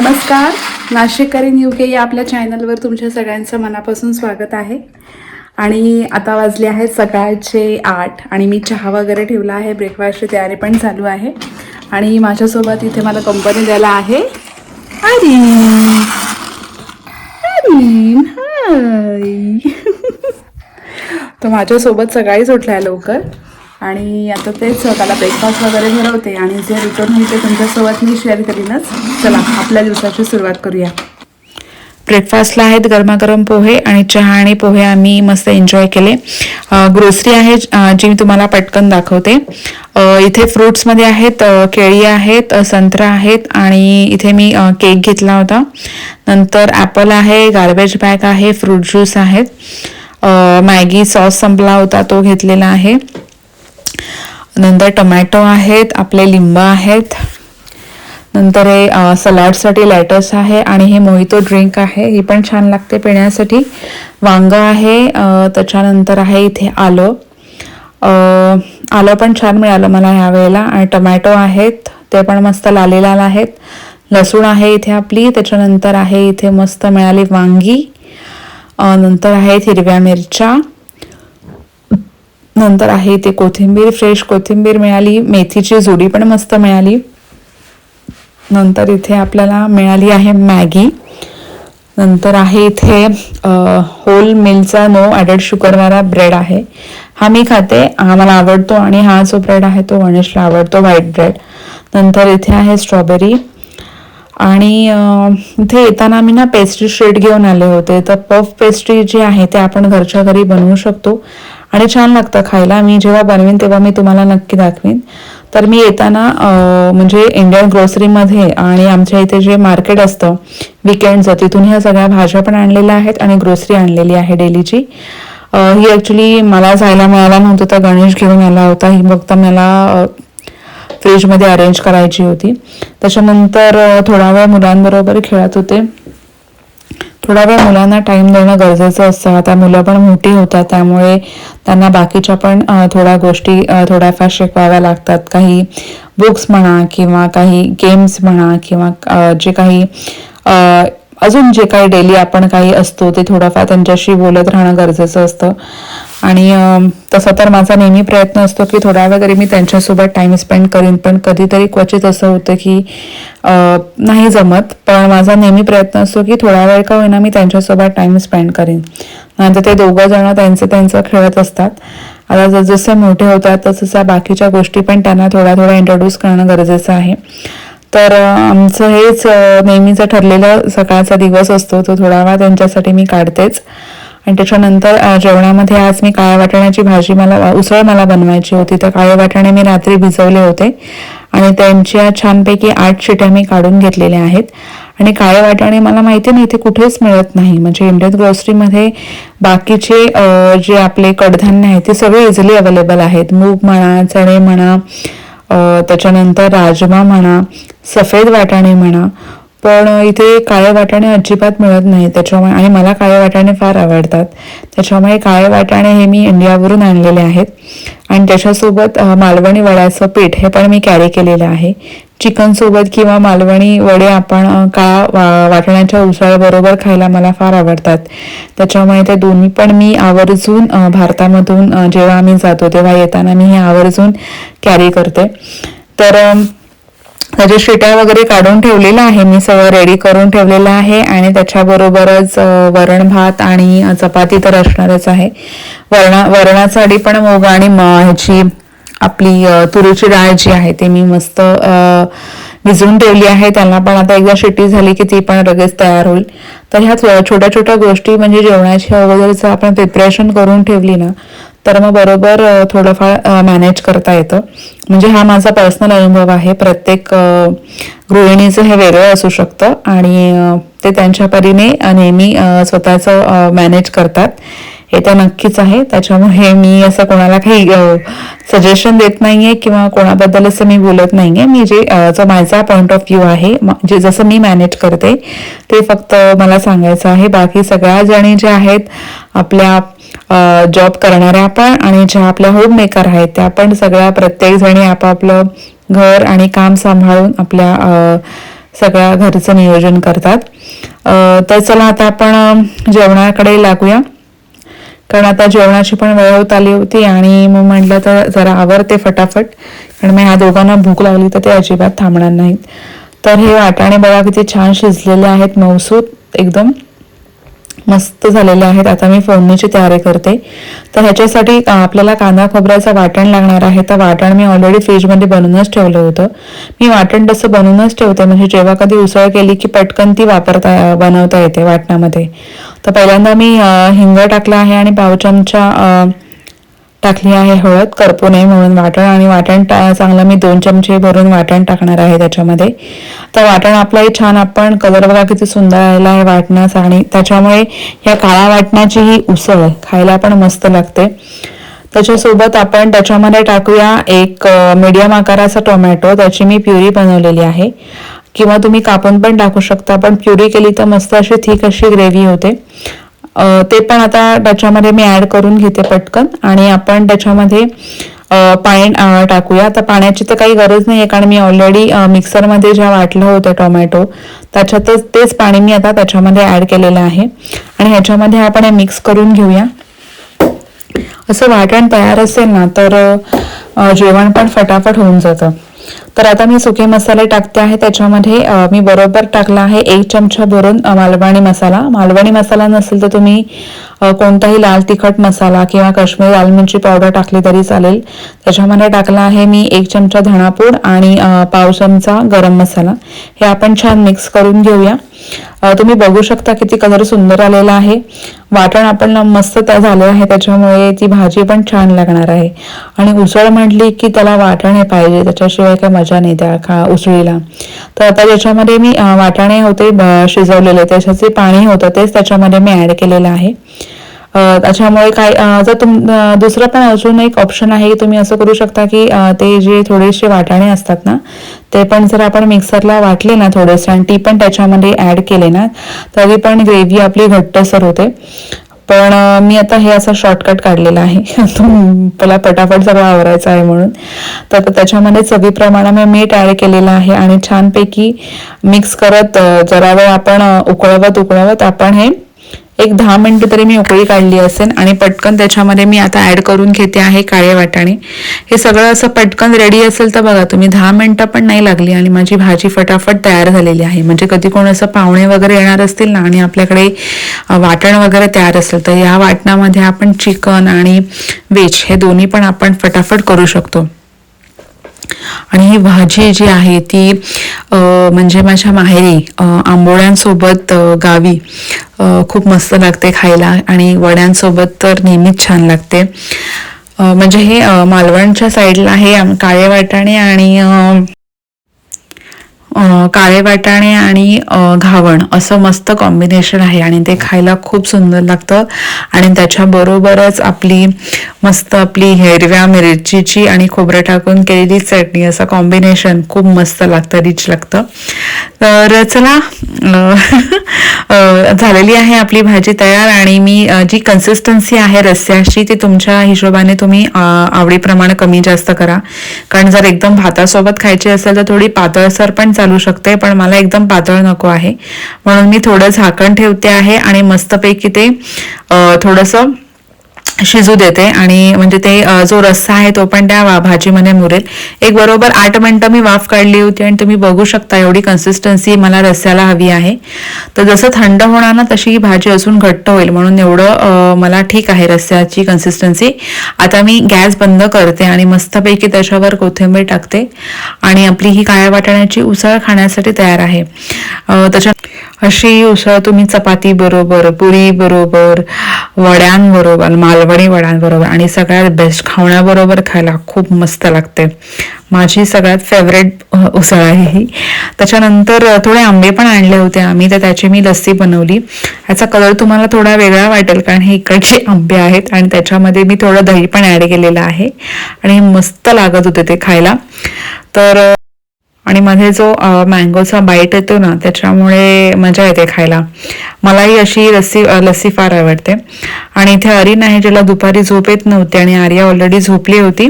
नमस्कार नाशिककरीन युके के या आपल्या चॅनलवर तुमच्या सगळ्यांचं मनापासून स्वागत आहे. आणि आता वाजले आहेत सकाळचे आठ आणि मी चहा वगैरे ठेवला आहे ब्रेकफास्टची तयारी पण चालू आहे. आणि माझ्यासोबत इथे मला कंपनी द्यायला आहे. अरीन अरीन हाय. तो माझ्यासोबत सकाळीच उठलाय लवकर. आणि आता तेच त्याला ब्रेकफास्ट वगैरे भरवते आणि जे रिटर्न होईल ते तुमच्यासोबत मी शेअर करीनच. चला आपल्या दिवसाची सुरुवात करूया. ब्रेकफास्टला आहेत गरमागरम पोहे आणि चहा आणि पोहे आम्ही मस्त एन्जॉय केले. ग्रोसरी आहे जी मी तुम्हाला पटकन दाखवते. इथे फ्रुट्समध्ये आहेत केळी आहेत संत्रा आहेत आणि इथे मी केक घेतला होता. नंतर ॲपल आहे गार्बेज बॅग आहे फ्रूट ज्यूस आहेत. मॅगी सॉस संपला होता तो घेतलेला आहे. नंतर टमॅटो आहेत आपले लिंब आहेत. नंतर हे सलाडसाठी लॅटस आहे आणि हे मोहितो ड्रिंक आहे. ही पण छान लागते पिण्यासाठी. वांगं आहे त्याच्यानंतर आहे इथे आलं. आलं पण छान मिळालं मला ह्या वेळेला आणि टमॅटो आहेत ते पण मस्त लाले लाल आहेत. लसूण आहे इथे आपली त्याच्यानंतर आहे इथे मस्त मिळाली वांगी. नंतर आहेत हिरव्या मिरच्या. नंतर आहे इथे कोथिंबीर फ्रेश कोथिंबीर मिळाली मेथीची जुडी पण मस्त मिळाली. नंतर इथे आपल्याला मिळाली आहे मॅगी. नंतर आहे इथे होल मिलचा नो ॲडेड शुगरवाला ब्रेड आहे. हा मी खाते हा मला आवडतो आणि हा जो ब्रेड आहे तो गणेशला आवडतो व्हाईट ब्रेड नंतर इथे आहे स्ट्रॉबेरी आणि इथे येताना मी ना पेस्ट्री शेट घेऊन आले होते. तर पफ पेस्ट्री जी आहे ते आपण घरच्या घरी बनवू शकतो. आणि छान लागतं खायला. मी जेव्हा बनवीन तेव्हा मी तुम्हाला नक्की दाखवीन. तर मी येताना म्हणजे इंडियन ग्रोसरीमध्ये आणि आमच्या इथे जे मार्केट असतं विकेंडचं तिथून ह्या सगळ्या भाज्या पण आणलेल्या आहेत आणि ग्रोसरी आणलेली आहे डेलीची. ही ॲक्च्युली मला जायला मिळाला नव्हतं तर गणेश घेऊन आला होता. ही फक्त मला फ्रीजमध्ये अरेंज करायची होती. त्याच्यानंतर थोडा वेळ मुलांबरोबर खेळत होते. थोडा वेळ मुलांना टाइम देणं गरजेचं असतं. आता मुलं पण मोठी होतात त्यामुळे त्यांना बाकीच्या पण थोड्या गोष्टी थोड्याफार शिकवाव्या लागतात. काही बुक्स म्हणा किंवा काही गेम्स म्हणा किंवा जे काही अजून जे काही डेली आपण काही असतो ते थोडंफार त्यांच्याशी बोलत राहणं गरजेचं असतं. आणि तसं तसा तर माझा नेहमी प्रयत्न असतो की थोडा वेळ तरी मी त्यांच्यासोबत टाइम स्पेंड करीन. पण कधीतरी क्वचित असं होतं की नाही जमत. पण माझा नेहमी प्रयत्न असतो की थोडा वेळ का होईना मी त्यांच्यासोबत टाइम स्पेंड करीन. नंतर ते दोघं जण त्यांचं त्यांचं खेळत असतात. आता जसजसे मोठे होतात तसं बाकीच्या गोष्टी पण त्यांना थोड्या थोड्या इंट्रोड्यूस करणं गरजेचं आहे. तर आमचं हेच नेहमीचं ठरलेलं सकाळचा दिवस असतो तो थोडा वेळ त्यांच्यासाठी मी काढतेच. आणि त्याच्यानंतर जेवणामध्ये आज मी काळ्या वाटाण्याची भाजी मला उसळ मला बनवायची होती. तर काळे वाटाणे मी रात्री भिजवले होते. आणि त्यांच्या छानपैकी आठ शिट्या मी काढून घेतलेल्या आहेत. आणि काळे वाटाणे मला माहिती नाही ते कुठेच मिळत नाही. म्हणजे इंडियन ग्रोसरीमध्ये बाकीचे जे आपले कडधान्य आहेत ते सगळे इझिली अवेलेबल आहेत. मूग म्हणा चणे म्हणा त्याच्यानंतर राजमा म्हणा सफेद वाटाणे म्हणा पण इथे काळे वाटाणे अजिबात मिळत नाही त्याच्यामुळे आणि मला काळे वाटाणे फार आवडतात. त्याच्यामुळे काळे वाटाणे हे मी इंडियावरून आणलेले आहेत. आणि त्याच्यासोबत मालवणी वड्याचं पीठ हे पण मी कॅरी केलेलं आहे. चिकनसोबत किंवा मालवणी वडे आपण का काळा वा- वाटाण्याच्या उसळबरोबर खायला मला फार आवडतात. त्याच्यामुळे ते दोन्ही पण मी आवर्जून भारतामधून जेव्हा आम्ही जातो तेव्हा येताना मी हे आवर्जून कॅरी करते. तर अम, शिट्या वगैरे काढून ठेवलेला आहे. मी सगळं रेडी करून ठेवलेलं आहे आणि त्याच्याबरोबरच वरण भात आणि चपाती तर असणारच आहे. वरणा वरणासाठी पण मूग आणि ह्याची आपली तुरीची डाळ जी आहे ते मी मस्त भिजवून ठेवली आहे. त्यांना पण आता एकदा शिट्टी झाली की ती पण लगेच तयार होईल. तर ह्या छोट्या छोट्या गोष्टी म्हणजे जेवणाची अगोदरच आपण प्रिपरेशन करून ठेवली ना तर मग बरोबर थोडंफार मॅनेज करता येतं. म्हणजे हा माझा पर्सनल अनुभव आहे. प्रत्येक गृहिणीचं हे वेगळं असू शकतं आणि ते त्यांच्या परीने नेहमी स्वतःचं मॅनेज करतात. हे तर नक्कीच आहे. त्याच्यामुळे मी असं कोणाला काही सजेशन देत नाहीये किंवा कोणाबद्दल असं मी बोलत नाहीये. मी जे जो माझा पॉईंट ऑफ व्ह्यू आहे जे जसं मी मॅनेज करते ते फक्त मला सांगायचं आहे. बाकी सगळ्या जणी ज्या आहेत आपल्या जॉब करणाऱ्या पण आणि ज्या आपल्या होम मेकर आहेत त्या पण सगळ्या प्रत्येक जणी आपापलं घर आणि काम सांभाळून आपल्या सगळ्या घरचं नियोजन करतात. तर चला आता आपण जेवणाकडे लागूया. कारण आता जेवणाची पण वेळ होत आली होती आणि मग म्हटलं तर जरा आवरते फटाफट. कारण मग ह्या दोघांना भूक लागली तर ते अजिबात थांबणार नाहीत. तर हे वाटाणे बघा किती छान शिजलेले आहेत मऊसूत एकदम मस्त झालेले आहेत. आता मी फोडणीची तयारी करते. तर ह्याच्यासाठी आपल्याला कांदा खोबऱ्याचं वाटण लागणार आहे. तर वाटण मी ऑलरेडी फ्रीजमध्ये बनवूनच ठेवलं होतं. मी वाटण तसं बनवूनच ठेवते. म्हणजे जेव्हा कधी उसळ केली की पटकन ती वापरता बनवता येते वाटणामध्ये. तर पहिल्यांदा मी हिंग टाकला आहे आणि पाव चमचा टाकली आहे हळद करपू नये म्हणून वाटण आणि वाटण चांगलं मी दोन चमचे भरून वाटण टाकणार आहे त्याच्यामध्ये. तर वाटण आपलंही छान आपण कलर बघा किती सुंदर आलेला आहे वाटणाचा आणि त्याच्यामुळे या काळ्या वाटणाची ही उसळ खायला पण मस्त लागते. त्याच्यासोबत आपण त्याच्यामध्ये टाकूया एक मीडियम आकाराचा टोमॅटो त्याची मी प्युरी बनवलेली आहे. किंवा तुम्ही कापून पण टाकू शकता पण प्युरी केली तर मस्त अशी थिक अशी ग्रेव्ही होते. ते पण आता त्याच्यामध्ये मी ऍड करून घेते पटकन आणि आपण त्याच्यामध्ये पाणी टाकूया. तर पाण्याची तर काही गरज नाही आहे कारण मी ऑलरेडी मिक्सरमध्ये ज्या वाटलं होतं टोमॅटो त्याच्यातच तेच पाणी मी आता त्याच्यामध्ये ऍड केलेलं आहे. आणि ह्याच्यामध्ये आपण हे मिक्स करून घेऊया. असं वाटण तयार असेल ना तर जेवण पण फटाफट होऊन जातं. तर आता मी सुके मसाले टाकते आहे. त्याच्यामध्ये मी बरोबर टाकला आहे एक चमचा भरून मालवणी मसाला. मालवणी मसाला नसेल तर तुम्ही कोणताही लाल तिखट मसाला किंवा काश्मीरी लाल मिरची पावडर टाकली तरी चालेल. त्याच्यामध्ये टाकला आहे मी एक चमचा धणापूड आणि पाव चमचा गरम मसाला. हे आपण छान मिक्स करून घेऊया. तुम्ही बघू शकता किती कलर सुंदर आलेला आहे. वाटण आपण मस्त त्या झाले आहे त्याच्यामुळे ती भाजी पण छान लागणार आहे. आणि उसळ म्हटली की त्याला वाटण हे पाहिजे त्याच्याशिवाय काय मजा नाही त्या खा उसळीला. तर आता ज्याच्यामध्ये मी वाटाणे होते शिजवलेले त्याच्याचे पाणी होतं तेच त्याच्यामध्ये मी ऍड केलेलं आहे. त्याच्यामुळे काय जर तुम दुसरं पण अजून एक ऑप्शन आहे तुम्ही असं करू शकता की ते जे थोडेसे वाटाणे असतात ना ते पण जर आपण मिक्सरला वाटले ना थोडेसे आणि ती पण त्याच्यामध्ये ॲड केले ना तरी पण ग्रेव्ही आपली घट्टसर होते. पण मी आता हे असं शॉर्टकट काढलेलं आहे. तो मला पटापट सगळं आवरायचं आहे म्हणून. तर त्याच्यामध्ये चवीप्रमाणे मी मीठ ॲड केलेलं आहे आणि छानपैकी मिक्स करत जरा वेळ आपण उकळवत उकळवत आपण हे एक दहा मिनटं तरी मी उकळी काढली असेल आणि पटकन त्याच्यामध्ये मी आता ॲड करून घेते आहे काळे वाटाणे. हे सगळं असं पटकन रेडी असेल तर बघा तुम्ही दहा मिनटं पण नाही लागली आणि माझी भाजी फटाफट तयार झालेली आहे. म्हणजे कधी कोण असं पाहुणे वगैरे येणार असतील ना आणि आपल्याकडे वाटण वगैरे तयार असेल तर या वाटणामध्ये आपण चिकन आणि व्हेज हे दोन्ही पण आपण फटाफट करू शकतो. आणि ही भाजी जी आहे ती म्हणजे माझ्या माहेरी आंबोळ्यांसोबत गावी खूप मस्त लागते खायला आणि वड्यांसोबत तर नेहमीच छान लागते. म्हणजे हे मालवणच्या साईडला आहे काळे वाटाणे आणि काळे वाटाणे आणि घावण असं मस्त कॉम्बिनेशन आहे आणि ते खायला खूप सुंदर लागतं. आणि त्याच्याबरोबरच आपली मस्त आपली हिरव्या मिरचीची आणि खोबरं टाकून केलेली चटणी असं कॉम्बिनेशन खूप मस्त लागतं रिच लागतं. तर चला झालेली आहे आपली भाजी तयार आणि मी जी कन्सिस्टन्सी आहे रस्स्याची ती तुमच्या हिशोबाने तुम्ही आवडीप्रमाणे कमी जास्त करा. कारण जर एकदम भातासोबत खायची असेल तर थोडी पातळसर पण चालू शकते पण मला एकदम पातळ नको आहे. म्हणून मी थोडं झाकण ठेवते आहे आणि मस्तपैकी ते थोडंसं शिजू देते आणि म्हणजे ते जो रस्सा आहे तो पण त्या भाजीमध्ये मुरेल. एक बरोबर आठ मिनटं मी वाफ काढली होती आणि तुम्ही बघू शकता एवढी कन्सिस्टन्सी मला रस्स्याला हवी आहे. तर जसं थंड होणार ना तशी ही भाजी अजून घट्ट होईल. म्हणून एवढं मला ठीक आहे रस्स्याची कन्सिस्टन्सी आता मी गॅस बंद करते आणि मस्तपैकी त्याच्यावर कोथिंबीर टाकते आणि आपली ही काळ्या वाटाण्याची उसळ खाण्यासाठी तयार आहे. त्याच्या अशी उसळ तुम्ही चपाती बरोबर पुरी बरोबर वड्यांबरोबर मालवणी वड्यांबरोबर आणि सगळ्यात बेस्ट खावण्याबरोबर खायला खूप मस्त लागते. माझी सगळ्यात फेवरेट उसळ आहे ही. त्याच्यानंतर थोडे आंबे पण आणले होते आम्ही तर त्याची मी लस्सी बनवली. ह्याचा कलर तुम्हाला थोडा वेगळा वाटेल कारण हे इकडचे आंबे आहेत आणि त्याच्यामध्ये मी थोडं दही पण ॲड केलेलं आहे. आणि मस्त लागत होते ते खायला. तर आणि मध्ये जो मँगोचा बाईट येतो ना त्याच्यामुळे मजा येते खायला. मलाही अशी लस्सी लस्सी फार आवडते. आणि इथे अरीन आहे ज्याला दुपारी झोप येत नव्हती आणि आर्या ऑलरेडी झोपली होती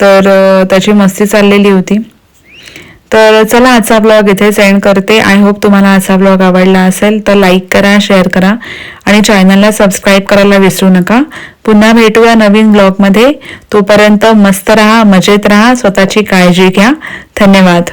तर त्याची मस्ती चाललेली होती. तर चला आजचा ब्लॉग इथे सेंड करते. आय होप तुम्हाला आजचा ब्लॉग आवडला असेल तर लाईक करा शेअर करा आणि चॅनलला सबस्क्राईब करायला विसरू नका. पुन्हा भेटूया नवीन ब्लॉगमध्ये तोपर्यंत मस्त राहा मजेत राहा स्वतःची काळजी घ्या. धन्यवाद.